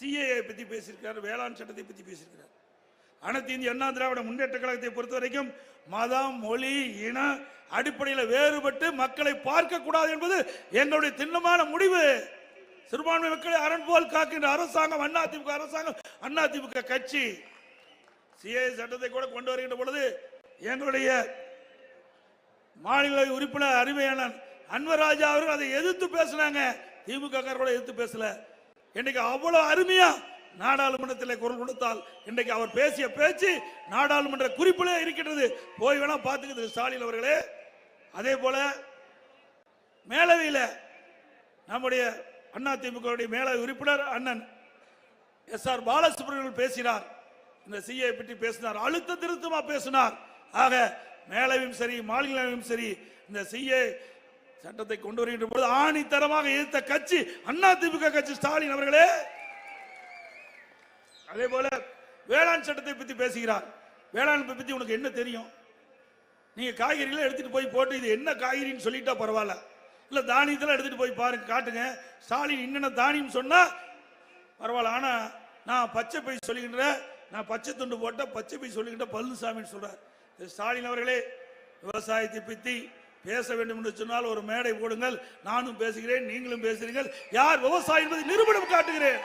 CAA பற்றி பேசியிருக்காரு வேளாண் சட்டத்தை பற்றி பேசியிருக்கிறார். அனைத்து இந்திய அண்ணா திராவிட முன்னேற்ற கழகத்தை பொறுத்த வரைக்கும் மதம் மொழி இன அடிப்படையில் வேறுபட்டு மக்களை பார்க்கக்கூடாது என்பது எங்களுடைய திண்ணமான முடிவு. சிறுபான்மை மக்களை அரண் போல் காக்கின்ற அரசாங்கம் அதிமுக அரசாங்கம் அதிமுக கட்சி. சிஏ சட்டத்தை கூட கொண்டு வருகின்ற பொழுது எங்களுடைய மாநில உறுப்பினர் அருமையான அன்வராஜா அவர்கள் அதை எதிர்த்து பேசினாங்க. திமுக கூட எதிர்த்து பேசல. இன்னைக்கு அவ்வளவு அருமையா நாடாளுமன்றத்தில் குரல் கொடுத்தால் இன்றைக்கு அவர் பேசிய பேச்சு நாடாளுமன்ற குறிப்பிலே இருக்கின்றது. போய் வேணா பார்த்துக்கிறது ஸ்டாலின் அவர்களே. அதே போல மேலவையில் நம்முடைய அண்ணா திமுக மேலவை உறுப்பினர் அண்ணன் எஸ் ஆர் பாலசுப்ரமணியன் பேசினார். இந்த சிஐ பற்றி பேசினார். அழுத்த திருத்தமா பேசினார். ஆக மேலவையும் சரி மாநிலவையும் சரி இந்த சிஏ சட்டத்தை கொண்டு வருகின்ற பொழுது ஆணித்தரமாக எதிர்த்த கட்சி அண்ணா திமுக கட்சி ஸ்டாலின் அவர்களே. அதே போல வேளாண் சட்டத்தை பத்தி பேசுகிறார். வேளாண் பத்தி உனக்கு என்ன தெரியும்? நீங்க காய்கறிகளை எடுத்துட்டு போய் போட்டு இது என்ன காய்கறின்னு சொல்லிட்டா பரவாயில்ல. இல்ல தானியத்தெல்லாம் எடுத்துட்டு போய் பாருங்க காட்டுங்க. ஸ்டாலின் என்னென்ன தானியம் சொன்னா பரவாயில்ல. ஆனா நான் பச்சை பை சொல்லுகின்ற நான் பச்சை துண்டு போட்ட பச்சை பை சொல்லுகின்ற பழனிசாமின்னு சொல்றார். ஸ்டாலின் அவர்களே விவசாயத்தை பற்றி பேச வேண்டும் என்று சொன்னால் ஒரு மேடை போடுங்கள். நானும் பேசுகிறேன் நீங்களும் பேசுகிறீர்கள். யார் விவசாயி என்பதை நிரூபணம் காட்டுகிறேன்.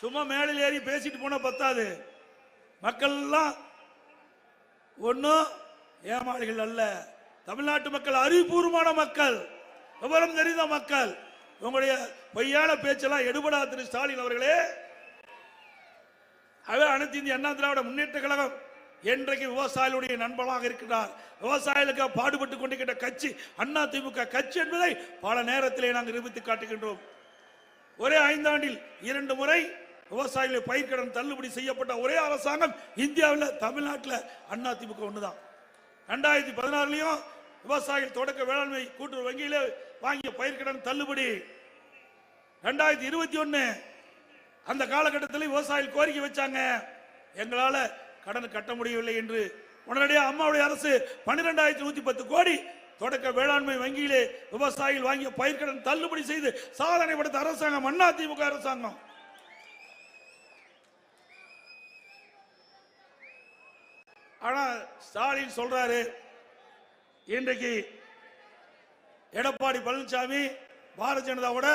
சும்மா மேடையில் ஏறி பேசிட்டு போனா பத்தாது. மக்கள் எல்லாம் ஒன்றும் ஏமாளிகள் அல்ல. தமிழ்நாட்டு மக்கள் அறிவுபூர்வமான மக்கள். விவரம் தெரிந்த மக்கள். உங்களுடைய பொய்யான பேச்செல்லாம் எடுபடா திரு ஸ்டாலின் அவர்களே. அவர் அனைத்து இந்திய அண்ணா திராவிட முன்னேற்ற கழகம் என்றைக்கு விவசாயிகளுடைய நண்பனாக இருக்கிறார் விவசாயிகளுக்கு பாடுபட்டு கொண்டிருக்கிற கட்சி அண்ணா திமுக கட்சி என்பதை பல நேரத்திலே நாங்கள் நிரூபித்து காட்டுகின்றோம். ஒரே ஐந்தாண்டில் இரண்டு முறை விவசாயிகளை பயிர்க்கடன் தள்ளுபடி செய்யப்பட்ட ஒரே அரசாங்கம் இந்தியாவில் தமிழ்நாட்டில் அண்ணா திமுக ஒன்றுதான் ரெண்டாயிரத்தி பதினாறுலையும் விவசாயிகள் தொடக்க வேளாண்மை கூட்டுறவு வங்கியில் வாங்கிய பயிர்க்கடன் தள்ளுபடி. ரெண்டாயிரத்தி இருபத்தி ஒன்று அந்த காலகட்டத்தில் விவசாயிகள் கோரிக்கை வச்சாங்க. எங்களால் கடன் கட்ட முடியவில்லை என்று உடனடியாக அம்மாவுடைய அரசு பன்னிரெண்டாயிரத்தி நூத்தி பத்து கோடி தொடக்க வேளாண்மை வங்கியிலே விவசாயிகள் வாங்கிய பயிர்க்கடன் தள்ளுபடி செய்து சாதனை படுத்த அரசாங்கம் அண்ணா திமுக அரசாங்கம். ஆனா ஸ்டாலின் சொல்றாரு இன்றைக்கு எடப்பாடி பழனிசாமி பாரதிய ஜனதாவோட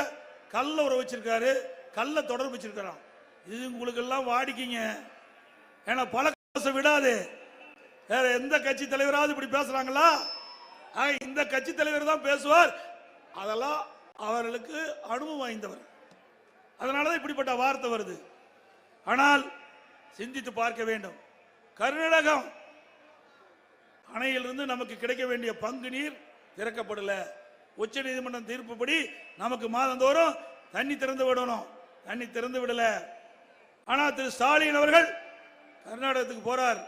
கல்ல உறவு வச்சிருக்காரு கல்ல தொடர்பு வச்சிருக்கிறான் இது உங்களுக்கு எல்லாம் வாடிக்கிங்க. ஏன்னா பழக்க விடாது. வேற எந்த கட்சி தலைவராவது இப்படி பேசுறாங்களா? ஆக இந்த கட்சி தலைவர் தான் பேசுவார். அதெல்லாம் அவர்களுக்கு அனுபவம் வாய்ந்தவர். அதனாலதான் இப்படிப்பட்ட வார்த்தை வருது. ஆனால் சிந்தித்து பார்க்க வேண்டும். கர்நாடகம் அணையிலிருந்து நமக்கு கிடைக்க வேண்டிய பங்கு நீர் திறக்கப்படல. உச்ச நீதிமன்றம் தீர்ப்புப்படி நமக்கு மாதந்தோறும் தண்ணி திறந்து விடணும். தண்ணி திறந்து விடல. ஆனால் திரு ஸ்டாலின் அவர்கள் கர்நாடகத்துக்கு போறார்.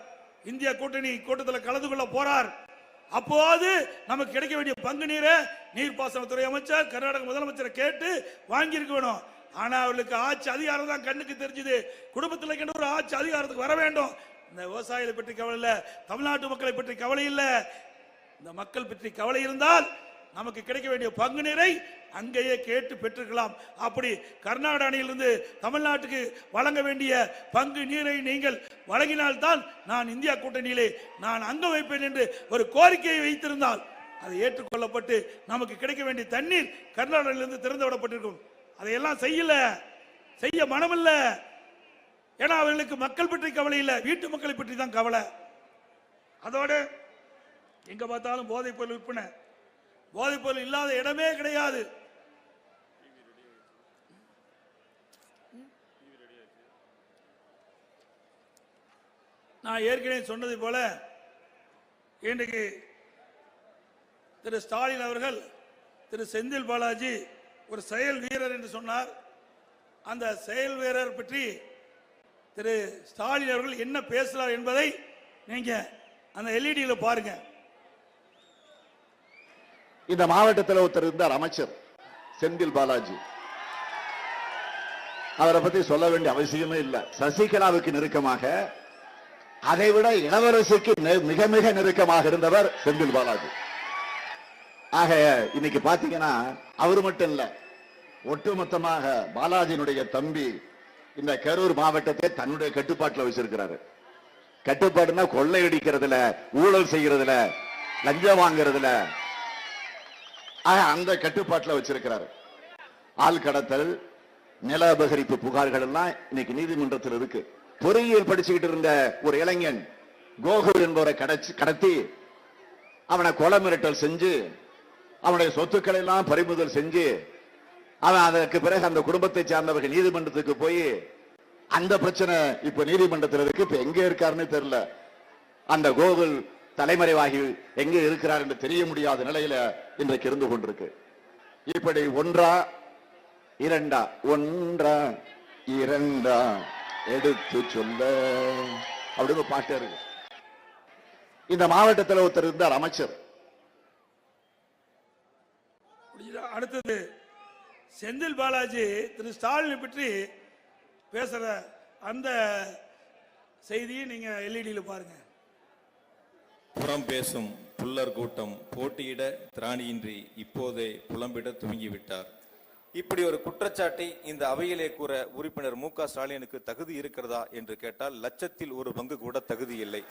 இந்திய கூட்டணி கூட்டத்தில் கலந்து கொள்ள போறார். அப்போது நமக்கு கிடைக்க வேண்டிய பங்கு நீரை நீர்ப்பாசனத்துறை அமைச்சர் கர்நாடக முதலமைச்சரை கேட்டு வாங்கியிருக்க வேணும். ஆனா அவர்களுக்கு ஆட்சி அதிகாரம் தான் கண்ணுக்கு தெரிஞ்சது. குடும்பத்தில் இருக்கின்ற ஒரு ஆட்சி அதிகாரத்துக்கு வர வேண்டும். இந்த விவசாயிகளை பற்றி கவலை இல்லை. தமிழ்நாட்டு மக்களை பற்றி கவலை இல்லை. இந்த மக்கள் பற்றி கவலை இருந்தால் நமக்கு கிடைக்க வேண்டிய பங்கு நிறை அங்கேயே கேட்டு பெற்றுக்கலாம் அப்படி கர்நாடக அணையிலிருந்து தமிழ்நாட்டுக்கு வழங்க வேண்டிய பங்கு நீரை நீங்கள் வழங்கினால்தான் நான் இந்தியா கூட்டணியிலே நான் அங்க வைப்பேன் என்று ஒரு கோரிக்கையை வைத்திருந்தால் அது ஏற்றுக்கொள்ளப்பட்டு நமக்கு கிடைக்க வேண்டிய தண்ணீர் கர்நாடகிலிருந்து திறந்து விடப்பட்டிருக்கும். அதையெல்லாம் செய்யல. செய்ய மனமில்ல. ஏன்னா அவர்களுக்கு மக்கள் பற்றி கவலை இல்லை. வீட்டு மக்களை பற்றி தான் கவலை. அதோட எங்க பார்த்தாலும் போதைப் பொருள் விற்பனை. போதைப்பொருள் இல்லாத இடமே கிடையாது. நான் ஏற்கனவே சொன்னது போல இன்றைக்கு திரு ஸ்டாலின் அவர்கள் திரு செந்தில் பாலாஜி ஒரு செயல் வீரர் என்று சொன்னார். அந்த செயல் வீரர் பற்றி திரு ஸ்டாலின் அவர்கள் என்ன பேசுகிறார் என்பதை நீங்க அந்த எல்இடியில் பாருங்கள் இந்த மாவட்டத்தில் ஒருத்தர் இருந்தார் அமைச்சர் செந்தில் பாலாஜி. அவரை பத்தி சொல்ல வேண்டிய அவசியமே இல்லை. சசிகலாவுக்கு நெருக்கமாக அதைவிட இளவரசிக்கு நெ- மிக மிக நெருக்கமாக இருந்தவர் செந்தில் பாலாஜி. ஆக இன்னைக்கு பாத்தீங்கன்னா அவர் மட்டும் இல்ல ஒட்டுமொத்தமாக பாலாஜியினுடைய தம்பி இந்த கரூர் மாவட்டத்தை தன்னுடைய கட்டுப்பாட்டுல வச்சிருக்கிறாரு. கட்டுப்பாடுனா கொள்ளையடிக்கிறதுல ஊழல் செய்யறதுல லஞ்சம் வாங்குறதுல அந்த கட்டுப்பாட்டில் வச்சிருக்கிறாரு. ஆள் கடத்தல் நில அபகரிப்பு புகார்கள் எல்லாம் இன்னைக்கு நீதிமன்றத்தில் இருக்கு. பொறியியல் படிச்சுக்கிட்டு இருந்த ஒரு இளைஞன் கோகுல் என்பவரை கடச்சி கடத்தி அவனை கொலை மிரட்டல் செஞ்சு அவனுடைய சொத்துக்களை எல்லாம் பறிமுதல் செஞ்சு அவன் அதற்கு பிறகு அந்த குடும்பத்தை சார்ந்தவர்கள் நீதிமன்றத்துக்கு போய் அந்த பிரச்சனை இப்ப நீதிமன்றத்தில் இருக்கு. இப்ப எங்க இருக்காருன்னு தெரியல. அந்த கோகுல் தலைமறைவாகி எங்கே இருக்கிறார் என்று தெரிய முடியாத நிலையில இன்றைக்கு இருந்து கொண்டிருக்கு. இப்படி ஒன்றா இரண்டா ஒன்றா இரண்டா எடுத்து சொல்ல. அப்படின்னு ஒரு பாட்டு இருக்கு. இந்த மாவட்டத்தில் ஒருத்தர் இருந்தார் அமைச்சர். அடுத்தது செந்தில் பாலாஜி திரு ஸ்டாலின் பற்றி பேசுற அந்த செய்தியை நீங்க எல்இடியில் பாருங்க. புறம் பேசும் புல்லர் கூட்டம் போட்டியிட திராணியின்றி இப்போதே புலம்பிட துவங்கிவிட்டார். இப்படி ஒரு குற்றச்சாட்டை இந்த அவையிலே கூற உறுப்பினர் மு க ஸ்டாலினுக்கு தகுதி இருக்கிறதா என்று கேட்டால் லட்சத்தில் ஒரு பங்கு கூட தகுதி இல்லை.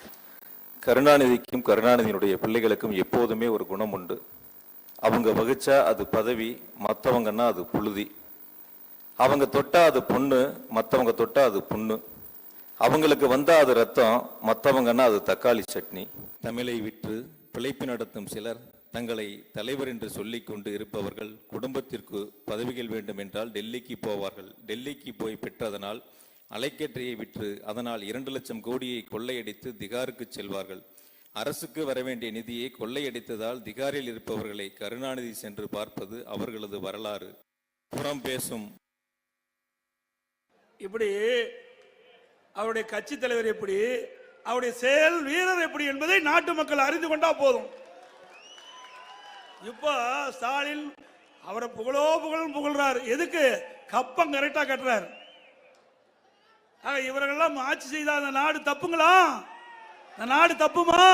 கருணாநிதிக்கும் கருணாநிதியினுடைய பிள்ளைகளுக்கும் எப்போதுமே ஒரு குணம் உண்டு. அவங்க வகிச்சா அது பதவி மற்றவங்கன்னா அது புழுதி. அவங்க தொட்டா அது பொண்ணு மற்றவங்க தொட்டா அது புண்ணு. அவங்களுக்கு வந்தா அது ரத்தம் மற்றவங்கன்னா அது தக்காளி சட்னி. தமிழை விற்று பிழைப்பு நடத்தும் சிலர் தங்களை தலைவர் என்று சொல்லிக் கொண்டு இருப்பவர்கள் குடும்பத்திற்கு பதவிகள் வேண்டும் என்றால் டெல்லிக்கு போவார்கள். டெல்லிக்கு போய் பெற்றதனால் அலைக்கற்றையை விற்று அதனால் இரண்டு லட்சம் கோடியை கொள்ளையடித்து திகாருக்கு செல்வார்கள். அரசுக்கு வர வேண்டிய நிதியை கொள்ளையடித்ததால் திகாரில் இருப்பவர்களை கருணாநிதி சென்று பார்ப்பது அவர்களது வரலாறு. புறம் பேசும். இப்படி அவருடைய கட்சி தலைவர் எப்படி? அவருடைய செயல் வீரர் எப்படி என்பதை நாட்டு மக்கள் அறிந்து கொண்டா போதும். இப்போ ஸ்டாலின் அவரை புகழோ புகழும் புகழ்றார். எதுக்கு? கப்பம் கரெக்டா கட்டுறாரு. ஆக இவர்களெல்லாம் ஆட்சி செய்த அந்த நாடு தப்புங்களா? அந்த நாடு தப்புமா?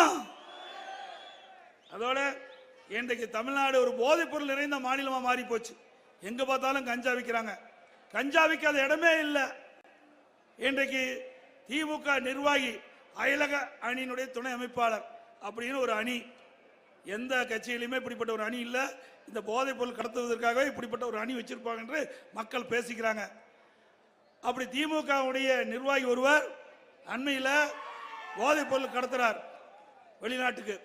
அதோட இன்றைக்கு தமிழ்நாடு ஒரு போதைப் பொருள் நிறைந்த மாநிலமா மாறி போச்சு. எங்க பார்த்தாலும் கஞ்சா விற்கிறாங்க கஞ்சா விற்காத இடமே இல்லை. இன்றைக்கு திமுக நிர்வாகி அயலக அணியினுடைய துணை அமைப்பாளர் அப்படின்னு ஒரு அணி. எந்த கட்சியிலுமே இப்படிப்பட்ட ஒரு அணி இல்லை. இந்த போதைப் பொருள் கடத்துவதற்காகவே இப்படிப்பட்ட ஒரு அணி வச்சிருப்பாங்க என்று மக்கள் பேசிக்கிறாங்க. அப்படி திமுகவுடைய நிர்வாகி ஒருவர் அண்மையில் போதைப் பொருள் கடத்துறார் வெளிநாட்டுக்கு.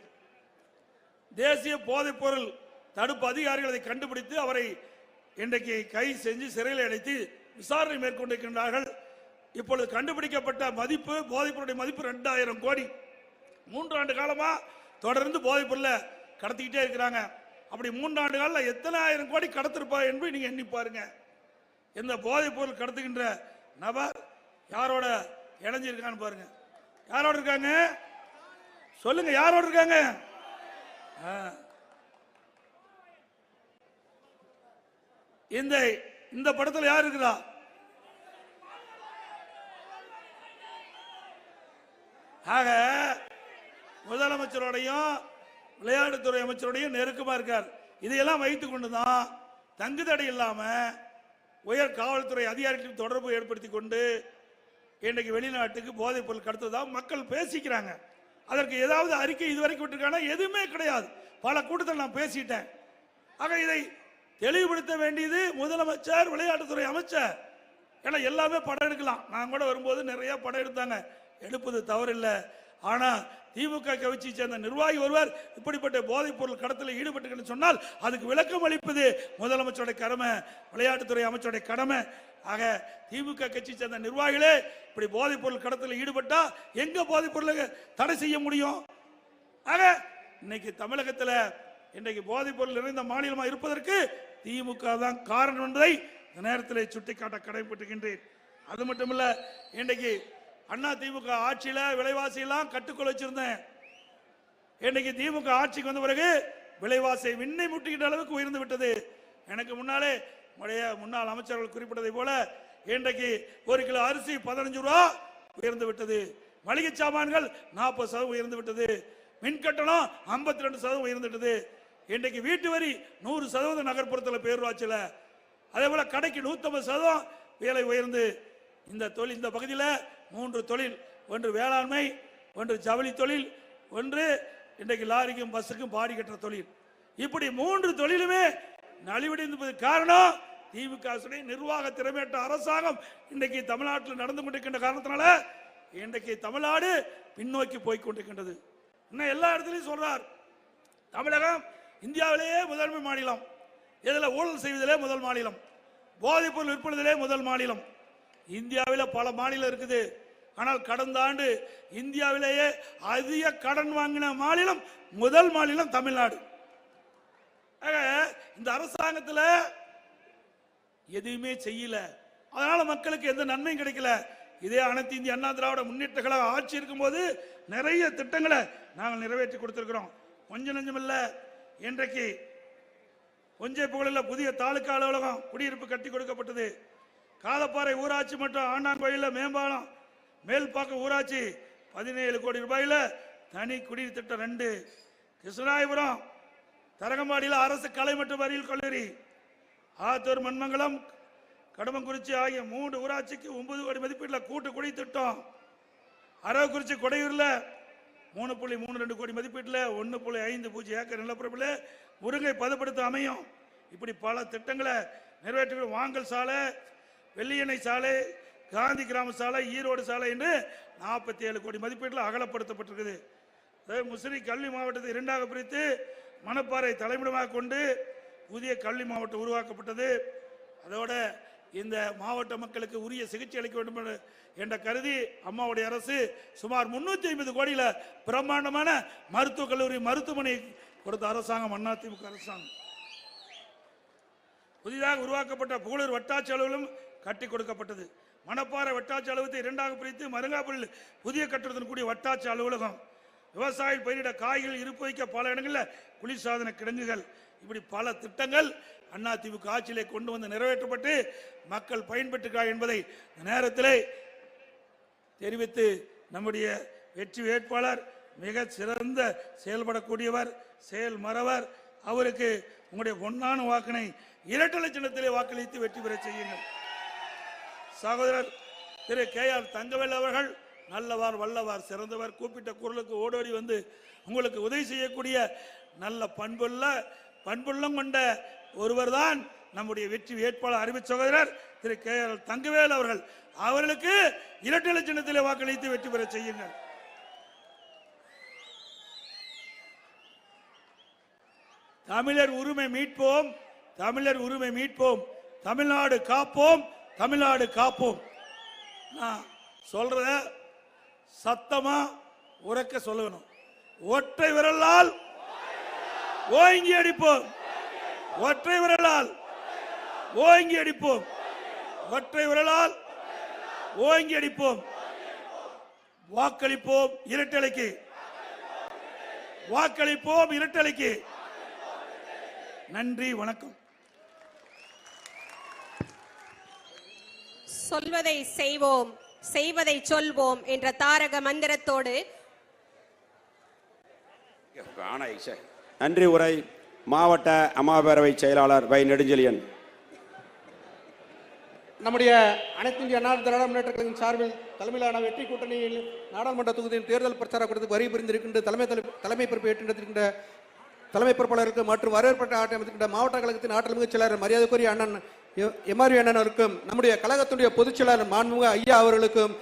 தேசிய போதைப் பொருள் தடுப்பு அதிகாரிகள் அதை கண்டுபிடித்து அவரை இன்றைக்கு கை செஞ்சு சிறையில் அடைத்து விசாரணை மேற்கொண்டிருக்கின்றார்கள். இப்பொழுது கண்டுபிடிக்கப்பட்ட மதிப்பு போதைப்பொருடைய மதிப்பு ரெண்டாயிரம் கோடி. மூன்றாண்டு காலமா தொடர்ந்து போதைப்பொருளை கடத்திக்கிட்டே இருக்கிறாங்க. அப்படி மூன்றாண்டு காலில் எத்தனை ஆயிரம் கோடி கடத்திருப்பா என்று நீங்க எண்ணி பாருங்க. இந்த போதைப்பொருள் கடத்துகின்ற நபர் யாரோட இணைஞ்சிருக்கான்னு பாருங்க. யாரோட இருக்காங்க? சொல்லுங்க யாரோட இருக்காங்க? இந்த இந்த யார் இருக்கிறா? ஆக முதலமைச்சரோடையும் விளையாட்டுத்துறை அமைச்சரோடையும் நெருக்கமாக இருக்கார். இதையெல்லாம் வைத்துக் கொண்டுதான் தங்கு தடை இல்லாமல் உயர் காவல்துறை அதிகாரிகளுக்கு தொடர்பு ஏற்படுத்தி கொண்டு இன்றைக்கு வெளிநாட்டுக்கு போதைப் பொருள் கடத்ததா மக்கள் பேசிக்கிறாங்க. அதற்கு ஏதாவது அறிக்கை இதுவரைக்கும் விட்டுருக்கானா? எதுவுமே கிடையாது. பல கூட்டத்தில் நான் பேசிட்டேன். ஆக இதை தெளிவுபடுத்த வேண்டியது முதலமைச்சர் விளையாட்டுத்துறை அமைச்சர். ஏன்னா எல்லாமே படம் எடுக்கலாம். நான் கூட வரும்போது நிறைய படம் எடுத்தாங்க. எடுப்பது தவறில்லை. ஆனால் திமுக கட்சியை சேர்ந்த நிர்வாகி ஒருவர் இப்படிப்பட்ட போதைப் பொருள் கடத்தலில் ஈடுபட்டு சொன்னால் அதுக்கு விளக்கம் அளிப்பது முதலமைச்சருடைய கடமை விளையாட்டுத்துறை அமைச்சருடைய கடமை. ஆக திமுக கட்சியை சேர்ந்த நிர்வாகிகளே இப்படி போதைப் பொருள் கடத்தலில் ஈடுபட்டா எங்க போதைப் பொருளை தடை செய்ய முடியும்? ஆக இன்னைக்கு தமிழகத்தில் இன்றைக்கு போதைப் பொருள் நிறைந்த மாநிலமாக இருப்பதற்கு திமுக தான் காரணம் என்பதை நேரத்தில் சுட்டிக்காட்ட கடைபிடிக்கின்றேன். அது மட்டுமல்ல இன்றைக்கு அண்ணா திமுக ஆட்சியில விலைவாசி எல்லாம் கட்டுக்குள் வச்சிருந்தேன். இன்னைக்கு திமுக ஆட்சிக்கு வந்த பிறகு விலைவாசி விண்ணை முட்டிக்கிட்ட அளவுக்கு உயர்ந்து விட்டது. எனக்கு முன்னாலே உடைய முன்னாள் அமைச்சர்கள் குறிப்பிட்டதை போல இன்றைக்கு ஒரு கிலோ அரிசி பதினஞ்சு ரூபா உயர்ந்து விட்டது. மளிகை சாமான்கள் நாற்பது சதவீதம் உயர்ந்து விட்டது. மின் கட்டணம் ஐம்பத்தி ரெண்டு சதவீதம் உயர்ந்து விட்டது. இன்றைக்கு வீட்டு வரி நூறு சதவீதம் நகர்ப்புறத்தில் பேரூராட்சியில். அதே போல கடைக்கு நூற்றம்பது சதவீதம் விலை உயர்ந்து. இந்த தொழில் இந்த பகுதியில் மூன்று தொழில் ஒன்று வேளாண்மை ஒன்று ஜவுளி தொழில் ஒன்று இன்றைக்கு லாரிக்கும் பஸ்ஸுக்கும் பாடி கட்டுற தொழில். இப்படி மூன்று தொழிலுமே நலிவடைந்தது காரணம் திமுக நிர்வாக திறமையற்ற அரசாங்கம் இன்றைக்கு தமிழ்நாட்டில் நடந்து கொண்டிருக்கின்ற காரணத்தினால இன்றைக்கு தமிழ்நாடு பின்னோக்கி போய் கொண்டிருக்கின்றது. இன்னும் எல்லா இடத்துலையும் சொல்றார் தமிழகம் இந்தியாவிலேயே முதன்மை மாநிலம் இதில் ஊழல் செய்வதிலே முதல் மாநிலம் போதைப்பொருள் விற்பனதிலே முதல் மாநிலம் இந்தியாவில் பல மாநிலம் இருக்குது. ஆனால் கடந்த ஆண்டு இந்தியாவிலேயே அதிக கடன் வாங்கின மாநிலம் முதல் மாநிலம் தமிழ்நாடு. ஆக, இந்த அரசாங்கத்தில் எதுவுமே செய்யல. அதனால மக்களுக்கு எந்த நன்மையும் கிடைக்கல. இதே அனைத்து இந்திய அண்ணா திராவிட முன்னேற்ற கழக ஆட்சி இருக்கும்போது நிறைய திட்டங்களை நாங்கள் நிறைவேற்றி கொடுத்துருக்குறோம். கொஞ்சம் நஞ்சமில்ல. இன்றைக்கு கொஞ்சம் புகழில் புதிய தாலுக்கா அலுவலகம் குடியிருப்பு கட்டி கொடுக்கப்பட்டது. காலப்பாறை ஊராட்சி மற்றும் ஆண்டாங்கோயிலில் மேம்பாலம் மேல்பாக்கம் ஊராட்சி பதினேழு கோடி ரூபாயில தனி குடிநீர் திட்டம் ரெண்டு. கிருஷ்ணராயபுரம் தரங்கம்பாடியில் அரசு கலை மற்றும் அறிவியல் கல்லூரி ஆத்தூர் மண்மங்கலம் கடம்பங்குறிச்சி ஆகிய மூன்று ஊராட்சிக்கு ஒன்பது கோடி மதிப்பீட்டில் கூட்டு குடி திட்டம். அரவக்குறிச்சி கொடையூரில் மூணு புள்ளி மூணு ரெண்டு கோடி மதிப்பீட்டில் ஒன்று புள்ளி ஐந்து பூஜ்ஜியம் ஏக்கர் நிலப்பரப்பில் முருங்கை பதப்படுத்த அமையும். இப்படி பல திட்டங்களை நிறைவேற்றி வாங்கல் சாலை வெள்ளியணை சாலை காந்தி கிராம சாலை ஈரோடு சாலை என்று நாற்பத்தி ஏழு கோடி மதிப்பீட்டில் அகலப்படுத்தப்பட்டிருக்குது. முசிறி கல்வி மாவட்டத்தை இரண்டாக பிரித்து மணப்பாறை தலைமையிடமாக கொண்டு புதிய கல்வி மாவட்டம் உருவாக்கப்பட்டது. அதோட இந்த மாவட்ட மக்களுக்கு உரிய சிகிச்சை அளிக்க வேண்டும் என்ற கருதி அம்மாவுடைய அரசு சுமார் முன்னூத்தி ஐம்பது கோடியில் பிரம்மாண்டமான மருத்துவக் கல்லூரி மருத்துவமனை கொடுத்த அரசாங்கம் அதிமுக அரசாங்கம். புதிதாக உருவாக்கப்பட்ட புகழூர் வட்டாட்சி அலுவலகம் கட்டி கொடுக்கப்பட்டது மணப்பாறை வட்டாட்சி அலுவலகத்தை இரண்டாக பிரித்து மருங்காபுரியில் புதிய கட்டடத்துடன் கூடிய வட்டாட்சி அலுவலகம். விவசாயிகள் பயிரிட காய்கள் இருப்பு வைக்க பல இடங்களில் குளிர்சாதன கிடங்குகள். இப்படி பல திட்டங்கள் அதிமுக ஆட்சியிலே கொண்டு வந்து நிறைவேற்றப்பட்டு மக்கள் பயன்பெற்றுக்கிறார் என்பதை நேரத்திலே தெரிவித்து நம்முடைய வெற்றி வேட்பாளர் மிக சிறந்த செயல்படக்கூடியவர் செயல் மறவர் அவருக்கு உங்களுடைய பொன்னான வாக்கினை இரட்டலை சின்னத்திலே வாக்களித்து வெற்றி பெற செய்யுங்கள். சகோதரர் திரு கே ஆர் தங்கவேல் அவர்கள் நல்லவார் வல்லவார் சிறந்தவர் கூப்பிட்ட குரலுக்கு ஓடோடி வந்து உங்களுக்கு உதவி செய்யக்கூடிய நல்ல பண்புள்ள பண்புள்ளம் கொண்ட ஒருவர்தான் நம்முடைய வெற்றி வேட்பாளர் அறிவு சகோதரர் திரு கே ஆர் தங்கவேல் அவர்கள். அவர்களுக்கு இரட்டை லட்சணத்தில் வாக்களித்து வெற்றி பெற செய்யுங்கள். தமிழர் உரிமை மீட்போம் தமிழர் உரிமை மீட்போம் தமிழ்நாடு காப்போம் தமிழ்நாடு காப்போம். நான் சொல்றத சத்தமா உறக்க சொல்லணும். ஒற்றை விரலால் ஓங்கி அடிப்போம். ஒற்றை விரலால் ஓங்கி அடிப்போம். ஒற்றை விரலால் ஓங்கி அடிப்போம். வாக்களிப்போம் இரட்டலைக்கு. வாக்களிப்போம் இரட்டலைக்கு. நன்றி வணக்கம். சொல்வதை செய்வோம் செய்வதை சொல்வோம் என்ற தாரக மந்திரத்தோடு நன்றி உரை மாவட்ட அமாபேரவை செயலாளர் வை நெடுஞ்செழியன். நம்முடைய அனைத்து இந்திய அண்ணா திராவிட முன்னேற்ற சார்பில் தலைமையிலான வெற்றி கூட்டணியில் நாடாளுமன்ற தொகுதியின் தேர்தல் பிரச்சார கூட்டத்துக்கு வரி புரிந்திருக்கின்ற தலைமை தலை- தலைமை பொறுப்பு ஏற்றிருக்கின்ற தலைமை பொறுப்பாளருக்கு மற்றும் வரவேற்பட்ட ஆட்டை அமைத்திருக்கின்ற மாவட்ட கழகத்தின் ஆற்றல் மிகு செயலாளர் மரியாதைக்குரிய அண்ணன் எம்ஆர்வி அண்ணன் அவருக்கும் நம்முடைய கழகத்துடைய பொதுச்செயலாளர் மாண்புமிகு ஐயா அவர்களுக்கும்